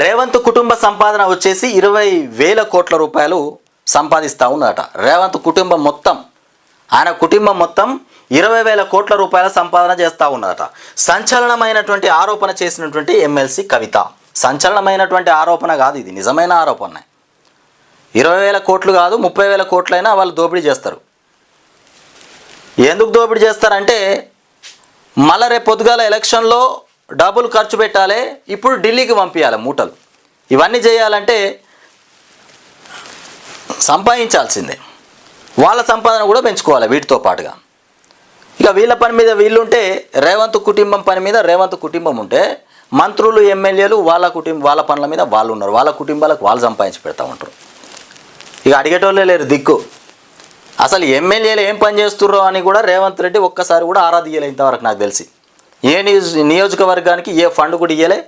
రేవంత్ కుటుంబ సంపాదన వచ్చేసి ఇరవై వేల కోట్ల రూపాయలు సంపాదిస్తూ ఉన్నదట రేవంత్ కుటుంబం మొత్తం ఆయన కుటుంబం మొత్తం ఇరవై వేల కోట్ల రూపాయల సంపాదన చేస్తూ ఉన్నదట సంచలనమైనటువంటి ఆరోపణ చేసినటువంటి ఎమ్మెల్సీ కవిత. సంచలనమైనటువంటి ఆరోపణ కాదు ఇది నిజమైన ఆరోపణ. ఇరవై వేల కోట్లు కాదు ముప్పై వేల కోట్లైనా వాళ్ళు దోపిడీ చేస్తారు. ఎందుకు దోపిడీ చేస్తారంటే మళ్ళా రేపు పొద్దుగాల ఎలక్షన్లో డబ్బులు ఖర్చు పెట్టాలి ఇప్పుడు ఢిల్లీకి పంపించాలి మూటలు. ఇవన్నీ చేయాలంటే సంపాదించాల్సిందే. వాళ్ళ సంపాదన కూడా పెంచుకోవాలి వీటితో పాటుగా. ఇక వీళ్ళ పని మీద వీళ్ళుంటే రేవంత్ కుటుంబం పని మీద రేవంత్ కుటుంబం ఉంటే మంత్రులు ఎమ్మెల్యేలు వాళ్ళ కుటుంబ వాళ్ళ పనుల మీద వాళ్ళు ఉన్నారు. వాళ్ళ కుటుంబాలకు వాళ్ళు సంపాదించి పెడతా ఉంటారు. ఇక అడిగేటోళ్ళే లేరు దిక్కు. అసలు ఎమ్మెల్యేలు ఏం పని చేస్తుర్రో అని కూడా రేవంత్ రెడ్డి ఒక్కసారి కూడా ఆరా తీయలే ఇంతవరకు నాకు తెలిసి. ఏ నియోజ నియోజకవర్గానికి ఏ ఫండ్ కూడా ఇయ్యలే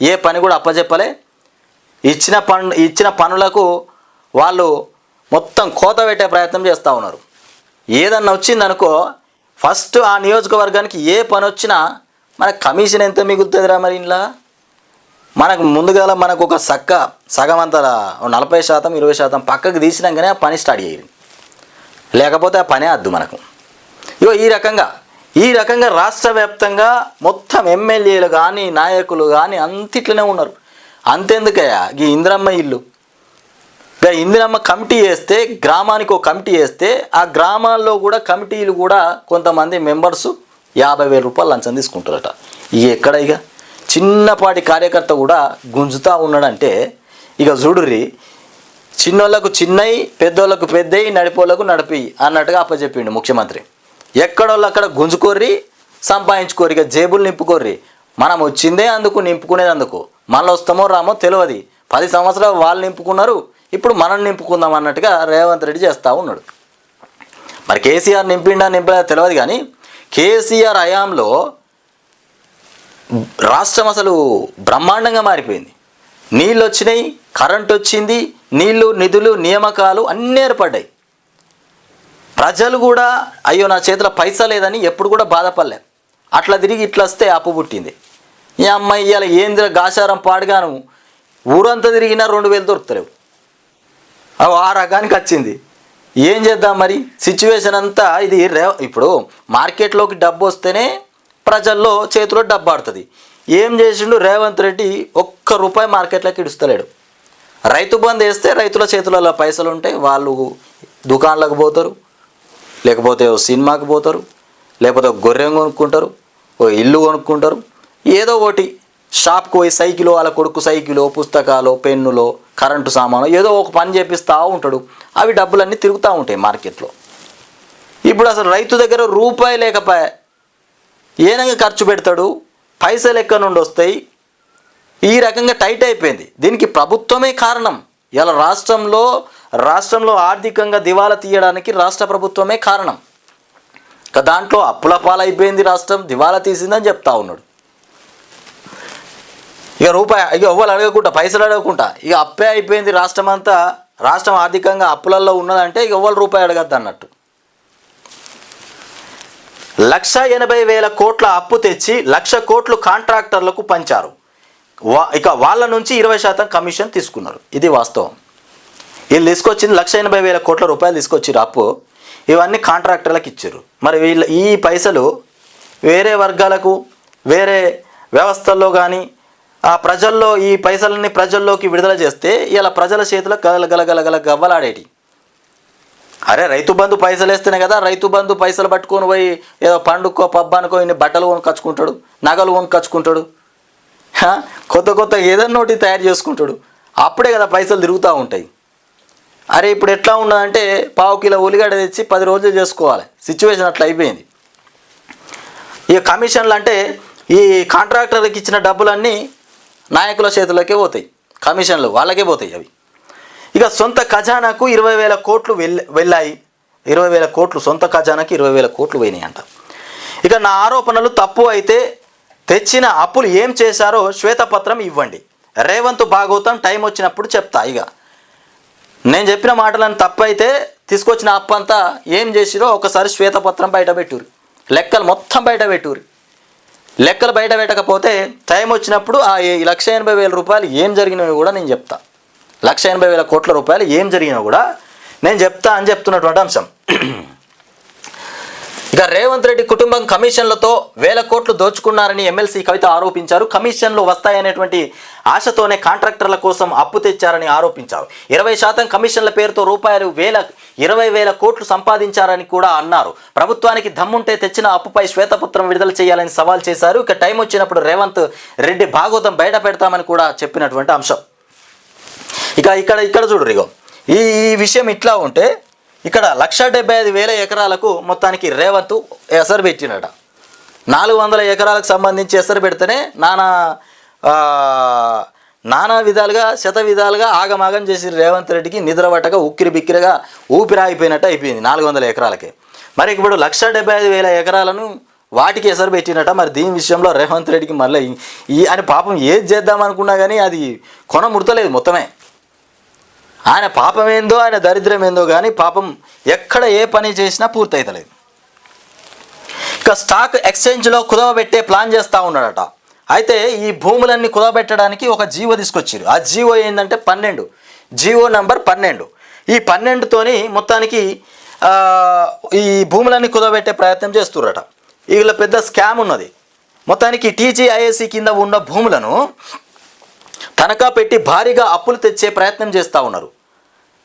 ఏ పని కూడా అప్పచెప్పలే ఇచ్చిన పన్ ఇచ్చిన పనులకు వాళ్ళు మొత్తం కోత పెట్టే ప్రయత్నం చేస్తూ ఉన్నారు. ఏదన్నా వచ్చిందనుకో ఫస్ట్ ఆ నియోజకవర్గానికి ఏ పని వచ్చినా మనకు కమిషన్ ఎంత మిగులుతుందిరా మరి ఇంట్లో మనకు ముందుగా మనకు ఒక సక్క సగం అంత నలభై శాతం ఇరవై శాతం పక్కకు తీసినాకనే ఆ పని స్టార్ట్ అయ్యేది లేకపోతే ఆ పనే అద్దు మనకు. ఇగో ఈ రకంగా ఈ రకంగా రాష్ట్ర వ్యాప్తంగా మొత్తం ఎమ్మెల్యేలు కానీ నాయకులు కానీ అంతిట్లనే ఉన్నారు. అంతెందుకయ్యా? ఈ ఇందిరమ్మ ఇల్లు. ఇక ఇందిరమ్మ కమిటీ వేస్తే గ్రామానికి ఒక కమిటీ వేస్తే ఆ గ్రామాల్లో కూడా కమిటీలు కూడా కొంతమంది మెంబర్స్ యాభై వేల రూపాయలు లంచం తీసుకుంటారట. ఇక ఎక్కడ ఇక? చిన్నపాటి కార్యకర్త కూడా గుంజుతా ఉన్నాడంటే ఇక చూడుర్రి చిన్నోళ్ళకు చిన్నయి పెద్దోళ్ళకు పెద్దయి నడిపోళ్ళకు నడిపి అన్నట్టుగా అప్పచెప్పిండు ముఖ్యమంత్రి. ఎక్కడోళ్ళు అక్కడ గుంజుకోర్రి సంపాదించుకోర్రి ఇక జేబులు నింపుకోర్రి. మనం వచ్చిందే అందుకు నింపుకునేది అందుకు. మళ్ళీ వస్తామో రామో తెలియదు పది సంవత్సరాలు వాళ్ళు నింపుకున్నారు ఇప్పుడు మనం నింపుకుందాం అన్నట్టుగా రేవంత్ రెడ్డి చేస్తూ ఉన్నాడు. మరి కేసీఆర్ నింపిండా నింపలేదా తెలియదు కానీ కేసీఆర్ హయాంలో రాష్ట్రం అసలు బ్రహ్మాండంగా మారిపోయింది. నీళ్ళు వచ్చినాయి కరెంట్ వచ్చింది నీళ్ళు నిధులు నియామకాలు అన్నీ ఏర్పడ్డాయి. ప్రజలు కూడా అయ్యో నా చేతిలో పైసా లేదని ఎప్పుడు కూడా బాధపడలే అట్లా తిరిగి ఇట్లా వస్తే అప్పు పుట్టింది. ఈ అమ్మాయి ఇవాళ ఏందిరా గాచారం పాడుగాను. ఊరంతా తిరిగినా రెండు వేలు దొరుకుతలేవు. అవి ఆ రకానికి వచ్చింది. ఏం చేద్దాం మరి? సిచ్యువేషన్ అంతా ఇది రే ఇప్పుడు మార్కెట్లోకి డబ్బు వస్తేనే ప్రజల్లో చేతిలో డబ్బు ఆడుతుంది. ఏం చేసిండు రేవంత్ రెడ్డి? ఒక్క రూపాయి మార్కెట్లోకి ఇడుస్తలేడు. రైతు బంద్ వేస్తే రైతుల చేతులలో పైసలు ఉంటాయి. వాళ్ళు దుకాణాలకు పోతారు. లేకపోతే ఓ సినిమాకి పోతారు లేకపోతే ఒక గొర్రె కొనుక్కుంటారు ఓ ఇల్లు కొనుక్కుంటారు ఏదో ఒకటి షాప్కి పోయి సైకిల్ వాళ్ళ కొడుకు సైకిలో పుస్తకాలు పెన్నులో కరెంటు సామాను ఏదో ఒక పని చేపిస్తూ ఉంటాడు. అవి డబ్బులన్నీ తిరుగుతూ ఉంటాయి మార్కెట్లో. ఇప్పుడు అసలు రైతు దగ్గర రూపాయి లేకపోయా ఏనంగా ఖర్చు పెడతాడు? పైసలు ఎక్కడ నుండి వస్తాయి. ఈ రకంగా టైట్ అయిపోయింది. దీనికి ప్రభుత్వమే కారణం. ఇలా రాష్ట్రంలో రాష్ట్రంలో ఆర్థికంగా దివాలా తీయడానికి రాష్ట్ర ప్రభుత్వమే కారణం. ఇక దాంట్లో అప్పుల పాలైపోయింది రాష్ట్రం దివాలా తీసిందని చెప్తా ఉన్నాడు. ఇక రూపాయి ఇక ఎవ్వరు అడగకుండా పైసలు అడగకుండా ఇక అప్పే అయిపోయింది రాష్ట్రం అంతా రాష్ట్రం ఆర్థికంగా అప్పులలో ఉన్నదంటే ఇక ఎవ్వరు రూపాయి అడగద్దు అన్నట్టు. లక్ష ఎనభై వేల కోట్ల అప్పు తెచ్చి లక్ష కోట్లు కాంట్రాక్టర్లకు పంచారు. వా ఇక వాళ్ళ నుంచి ఇరవై శాతం కమిషన్ తీసుకున్నారు. ఇది వాస్తవం. వీళ్ళు తీసుకొచ్చింది లక్ష ఎనభై వేల కోట్ల రూపాయలు తీసుకొచ్చారు అప్పు. ఇవన్నీ కాంట్రాక్టర్లకు ఇచ్చారు మరి వీళ్ళ ఈ పైసలు వేరే వర్గాలకు వేరే వ్యవస్థల్లో కానీ ఆ ప్రజల్లో ఈ పైసలని ప్రజల్లోకి విడుదల చేస్తే ఇలా ప్రజల చేతిలో గల గల గల గల గవ్వలాడేటి. అరే రైతు బంధు పైసలు వేస్తేనే కదా రైతు బంధు పైసలు పట్టుకొని పోయి ఏదో పండుకో పబ్బానుకో ఇన్ని బట్టలు కొనుకొచ్చుకుంటాడు నగలు కొనుకొచ్చుకుంటాడు. కొత్త కొత్త ఏదైనా ఒకటి తయారు చేసుకుంటాడు. అప్పుడే కదా పైసలు తిరుగుతూ ఉంటాయి. అరే ఇప్పుడు ఎట్లా ఉన్నదంటే పావు కిలో ఉల్లిగడ్డ తెచ్చి పది రోజులు చేసుకోవాలి. సిచ్యువేషన్ అట్లా అయిపోయింది. ఇక కమిషన్లు అంటే ఈ కాంట్రాక్టర్కి ఇచ్చిన డబ్బులన్నీ నాయకుల చేతులకే పోతాయి. కమిషన్లు వాళ్ళకే పోతాయి అవి. ఇక సొంత ఖజానాకు ఇరవై వేల కోట్లు వెళ్ళాయి. ఇరవై వేల కోట్లు సొంత ఖజానాకి ఇరవై వేల కోట్లు పోయినాయి అంట. ఇక నా ఆరోపణలు తప్పు అయితే తెచ్చిన అప్పులు ఏం చేశారో శ్వేతపత్రం ఇవ్వండి. రేవంత్ భాగవతం టైం వచ్చినప్పుడు చెప్తా ఇక. నేను చెప్పిన మాటలను తప్పైతే తీసుకొచ్చిన అప్పంతా అంతా ఏం చేసిరో ఒకసారి శ్వేతపత్రం బయట పెట్టురు లెక్కలు మొత్తం బయట పెట్టురు లెక్కలు బయట పెట్టకపోతే టైం వచ్చినప్పుడు ఆ లక్ష ఎనభై వేల రూపాయలు ఏం జరిగినవి కూడా నేను చెప్తా. లక్ష ఎనభై వేల కోట్ల రూపాయలు ఏం జరిగినా కూడా నేను చెప్తా అని చెప్తున్నటువంటి అంశం. ఇక రేవంత్ రెడ్డి కుటుంబం కమిషన్లతో వేల కోట్లు దోచుకున్నారని ఎమ్మెల్సీ కవిత ఆరోపించారు. కమిషన్లు వస్తాయనేటువంటి ఆశతోనే కాంట్రాక్టర్ల కోసం అప్పు తెచ్చారని ఆరోపించారు. ఇరవై శాతం కమిషన్ల పేరుతో రూపాయలు వేల ఇరవై వేల కోట్లు సంపాదించారని కూడా అన్నారు. ప్రభుత్వానికి దమ్ముంటే తెచ్చిన అప్పుపై శ్వేతపత్రం విడుదల చేయాలని సవాల్ చేశారు. ఇక టైం వచ్చినప్పుడు రేవంత్ రెడ్డి భాగోతం బయట పెడతామని కూడా చెప్పినటువంటి అంశం. ఇక ఇక్కడ ఇక్కడ చూడు రిగో ఈ విషయం ఇట్లా ఉంటే ఇక్కడ లక్ష డెబ్బై ఐదు వేల ఎకరాలకు మొత్తానికి రేవంత్ ఎసరు పెట్టినట నాలుగు వందల ఎకరాలకు సంబంధించి ఎసరు పెడితేనే నానా నానా విధాలుగా శత విధాలుగా ఆగమాగం చేసి రేవంత్ రెడ్డికి నిద్రపట్టక ఉక్కిరి బిక్కిరిగా ఊపిరాగిపోయినట్టు అయిపోయింది నాలుగు వందల ఎకరాలకి. మరి ఇప్పుడు లక్ష డెబ్బై ఐదు వేల ఎకరాలను వాటికి ఎసరు పెట్టినట మరి దీని విషయంలో రేవంత్ రెడ్డికి మళ్ళీ ఈ- ఈ అని పాపం ఏది చేద్దాం అనుకున్నా కానీ అది కొన ముడతలేదు మొత్తమే. ఆయన పాపం ఏందో ఆయన దరిద్రం ఏందో కానీ పాపం ఎక్కడ ఏ పని చేసినా పూర్తయితలేదు. ఇక స్టాక్ ఎక్స్చేంజ్లో కుదవబెట్టే ప్లాన్ చేస్తూ ఉన్నాడట. అయితే ఈ భూములన్నీ కుదవబెట్టడానికి ఒక జీవో తీసుకొచ్చారు. ఆ జీవో ఏంటంటే పన్నెండు. జీవో నంబర్ పన్నెండు. ఈ పన్నెండుతోని మొత్తానికి ఈ భూములన్నీ కుదవబెట్టే ప్రయత్నం చేస్తున్నారట వీళ్ళ పెద్ద స్కామ్ ఉన్నది. మొత్తానికి టీజీఐఎస్సి కింద ఉన్న భూములను తనఖా పెట్టి భారీగా అప్పులు తెచ్చే ప్రయత్నం చేస్తూ ఉన్నారు.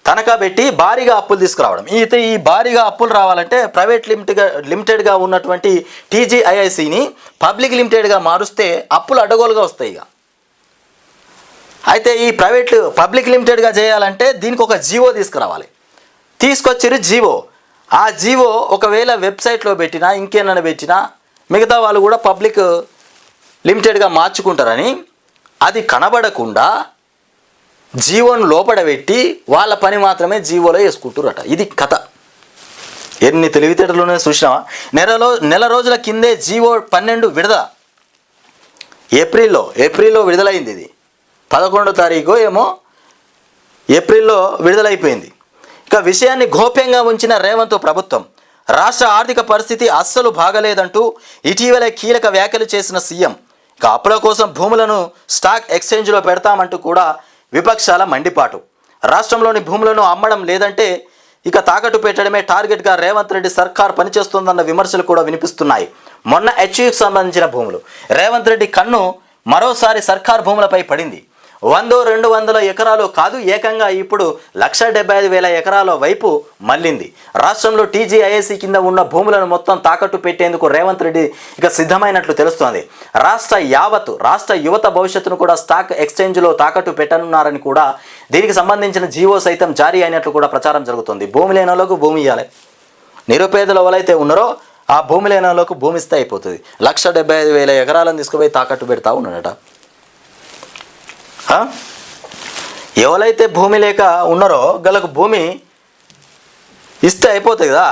తనఖా పెట్టి భారీగా అప్పులు తీసుకురావడం. అయితే ఈ భారీగా అప్పులు రావాలంటే ప్రైవేట్ లిమిటెడ్గా లిమిటెడ్గా ఉన్నటువంటి టీజీఐఐసిని పబ్లిక్ లిమిటెడ్గా మారుస్తే అప్పులు అడ్డగోలుగా వస్తాయి ఇక. అయితే ఈ ప్రైవేట్ పబ్లిక్ లిమిటెడ్గా చేయాలంటే దీనికి ఒక జీవో తీసుకురావాలి. తీసుకొచ్చిరు జీవో. ఆ జీవో ఒకవేళ వెబ్సైట్లో పెట్టినా ఇంకేమైనా పెట్టినా మిగతా వాళ్ళు కూడా పబ్లిక్ లిమిటెడ్గా మార్చుకుంటారని అది కనబడకుండా జీవోను లోపడబెట్టి వాళ్ళ పని మాత్రమే జీవోలో వేసుకుంటారట ఇది కథ. ఎన్ని తెలివితేటలునే చూసినావా? నెలలో నెల రోజుల కిందే జీవో పన్నెండు విడుదల. ఏప్రిల్లో ఏప్రిల్లో విడుదలైంది ఇది. పదకొండో తారీఖు ఏమో ఏప్రిల్లో విడుదలైపోయింది. ఇక విషయాన్ని గోప్యంగా ఉంచిన రేవంత్ ప్రభుత్వం రాష్ట్ర ఆర్థిక పరిస్థితి అస్సలు బాగలేదంటూ ఇటీవల కీలక వ్యాఖ్యలు చేసిన సీఎం కాపుల కోసం భూములను స్టాక్ ఎక్స్చేంజ్లో పెడతామంటూ కూడా విపక్షాల మండిపాటు. రాష్ట్రంలోని భూములను అమ్మడం లేదంటే ఇక తాకట్టు పెట్టడమే టార్గెట్గా రేవంత్ రెడ్డి సర్కార్ పనిచేస్తోందన్న విమర్శలు కూడా వినిపిస్తున్నాయి. మొన్న హెచ్యుకి సంబంధించిన భూములు. రేవంత్ రెడ్డి కన్ను మరోసారి సర్కార్ భూములపై పడింది. వందో రెండు వందల ఎకరాలు కాదు ఏకంగా ఇప్పుడు లక్ష డెబ్బై ఐదు వేల ఎకరాల వైపు మళ్ళింది. రాష్ట్రంలో టీజీఐఏసీ కింద ఉన్న భూములను మొత్తం తాకట్టు పెట్టేందుకు రేవంత్ రెడ్డి ఇక సిద్ధమైనట్లు తెలుస్తోంది. రాష్ట్ర యావత్ రాష్ట్ర యువత భవిష్యత్తును కూడా స్టాక్ ఎక్స్చేంజ్లో తాకట్టు పెట్టనున్నారని కూడా దీనికి సంబంధించిన జీవో సైతం జారీ అయినట్లు కూడా ప్రచారం జరుగుతుంది. భూమి లేనలోకి భూమి ఇవ్వాలి నిరుపేదలు ఎవరైతే ఉన్నారో ఆ భూమి లేనలోకి భూమి ఇస్తే అయిపోతుంది. లక్ష డెబ్బై ఐదు వేల ఎకరాలను తీసుకుపోయి తాకట్టు పెడతా ఉన్నాడట. ఎవరైతే భూమి లేక ఉన్నారో గలకు భూమి ఇస్తే అయిపోతుంది కదా.